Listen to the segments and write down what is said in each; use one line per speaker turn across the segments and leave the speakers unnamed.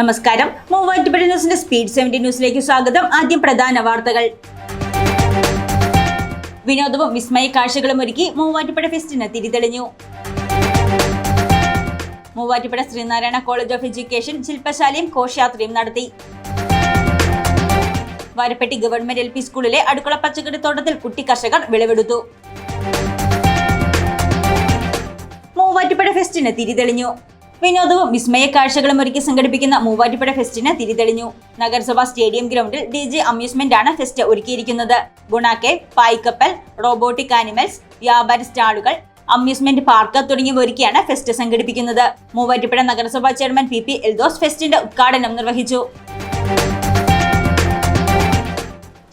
നമസ്കാരം. മൂവാറ്റുപുഴ ന്യൂസിന്റെ speed seventy ന്യൂസിലേക്ക് സ്വാഗതം. ആദ്യം പ്രധാന വാർത്തകൾ. വിനോദവും വിസ്മയ കാഴ്ചകളും ഒരുക്കി മൂവാറ്റുപുഴ ഫെസ്റ്റിന് തിരിതെളിഞ്ഞു. Muvattupuzha Sreenarayana college of education ശില്പശാലയും ഘോഷയാത്രയും നടത്തി. വാരപ്പെട്ടി ഗവൺമെന്റ് എൽ പി സ്കൂളിലെ അടുക്കള പച്ചക്കറി തോട്ടത്തിൽ കുട്ടി കർഷകർ വിളവെടുത്തു. മൂവാറ്റുപുഴ ഫെസ്റ്റിന് തിരിതെളിഞ്ഞു. വിനോദവും വിസ്മയ കാഴ്ചകളും ഒരുക്കി സംഘടിപ്പിക്കുന്ന മൂവാറ്റുപുഴ ഫെസ്റ്റിന് തിരിതെളിഞ്ഞു. നഗരസഭാ സ്റ്റേഡിയം ഗ്രൗണ്ടിൽ ഡി ജെ അമ്യൂസ്മെന്റ് ആണ് ഫെസ്റ്റ് ഒരുക്കിയിരിക്കുന്നത്. ഗുണാക്കെ പായ്ക്കപ്പൽ റോബോട്ടിക് ആനിമൽസ് വ്യാപാര സ്റ്റാളുകൾ അമ്യൂസ്മെന്റ് പാർക്ക് തുടങ്ങിയവ ഒരുക്കിയാണ് ഫെസ്റ്റ് സംഘടിപ്പിക്കുന്നത്. മൂവാറ്റുപുഴ നഗരസഭാ ചെയർമാൻ പി പി എൽദോസ് ഫെസ്റ്റിന്റെ ഉദ്ഘാടനം നിർവഹിച്ചു.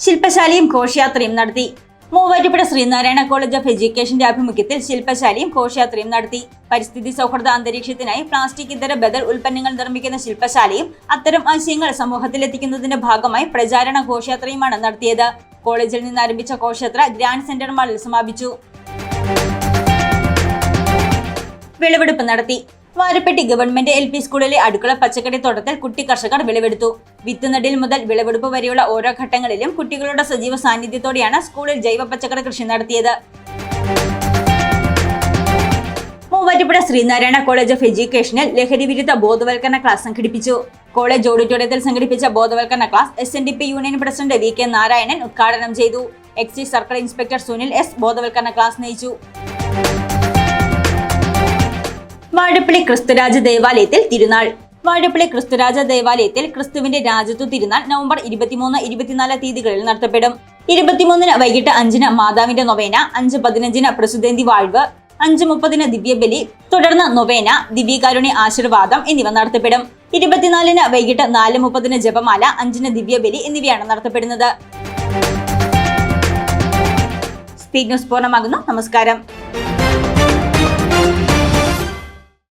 ശില്പശാലയും ഘോഷയാത്രയും നടത്തി. മൂവാറ്റുപുഴ ശ്രീനാരായണ കോളേജ് ഓഫ് എഡ്യൂക്കേഷന്റെ ആഭിമുഖ്യത്തിൽ ശില്പശാലയും ഘോഷയാത്രയും നടത്തി. പരിസ്ഥിതി സൗഹൃദ അന്തരീക്ഷത്തിനായി പ്ലാസ്റ്റിക് ഇതര ബദൽ ഉൽപ്പന്നങ്ങൾ നിർമ്മിക്കുന്ന ശില്പശാലയും അത്തരം ആശയങ്ങൾ സമൂഹത്തിലെത്തിക്കുന്നതിന്റെ ഭാഗമായി പ്രചാരണ ഘോഷയാത്രയുമാണ് നടത്തിയത്. കോളേജിൽ നിന്ന് ആരംഭിച്ച ഘോഷയാത്ര ഗ്രാൻഡ് സെന്റർ മാളിൽ സമാപിച്ചു. വിളവെടുപ്പ് നടത്തി. വാരപ്പെട്ടി ഗവൺമെന്റ് എൽ പി സ്കൂളിലെ അടുക്കള പച്ചക്കറി തോട്ടത്തിൽ കുട്ടി കർഷകർ വിളവെടുത്തു. വിത്തുനടിൽ മുതൽ വിളവെടുപ്പ് വരെയുള്ള ഓരോ ഘട്ടങ്ങളിലും കുട്ടികളുടെ സജീവ സാന്നിധ്യത്തോടെയാണ് സ്കൂളിൽ ജൈവ പച്ചക്കറി കൃഷി നടത്തിയത്. മൂവാറ്റുപുഴ ശ്രീനാരായണ കോളേജ് ഓഫ് എഡ്യൂക്കേഷനിൽ ലഹരി വിരുദ്ധ ബോധവൽക്കരണ ക്ലാസ് സംഘടിപ്പിച്ചു. കോളേജ് ഓഡിറ്റോറിയത്തിൽ സംഘടിപ്പിച്ച ബോധവൽക്കരണ class S N D P union president V K Narayanan ഉദ്ഘാടനം ചെയ്തു. Excise circle inspector Sunil S ബോധവൽക്കരണ ക്ലാസ് നയിച്ചു. വാഴപ്പള്ളി ക്രിസ്തുരാജ ദേവാലയത്തിൽ തിരുനാൾ. വാഴപ്പള്ളി ക്രിസ്തുരാജ ദേവാലയത്തിൽ ക്രിസ്തുവിന്റെ രാജത്വ തിരുനാൾ നവംബർ ഇരുപത്തിമൂന്ന് ഇരുപത്തിനാല് തീയതികളിൽ നടത്തപ്പെടും. ഇരുപത്തിമൂന്നിന് വൈകിട്ട് അഞ്ചിന് മാതാവിന്റെ നൊവേന അഞ്ച് പതിനഞ്ചിന് പ്രസിദ്ധേന്തി വാഴ്വ് അഞ്ച് മുപ്പതിന് ദിവ്യബലി തുടർന്ന് നൊവേന ദിവ്യകാരുണ്യ ആശീർവാദം എന്നിവ നടത്തപ്പെടും. ഇരുപത്തിനാലിന് വൈകിട്ട് നാല് മുപ്പതിന് ജപമാല അഞ്ചിന് ദിവ്യബലി എന്നിവയാണ് നടത്തപ്പെടുന്നത്. സ്പീഡ് ന്യൂസ് പൂർണമാകുന്നു. നമസ്കാരം.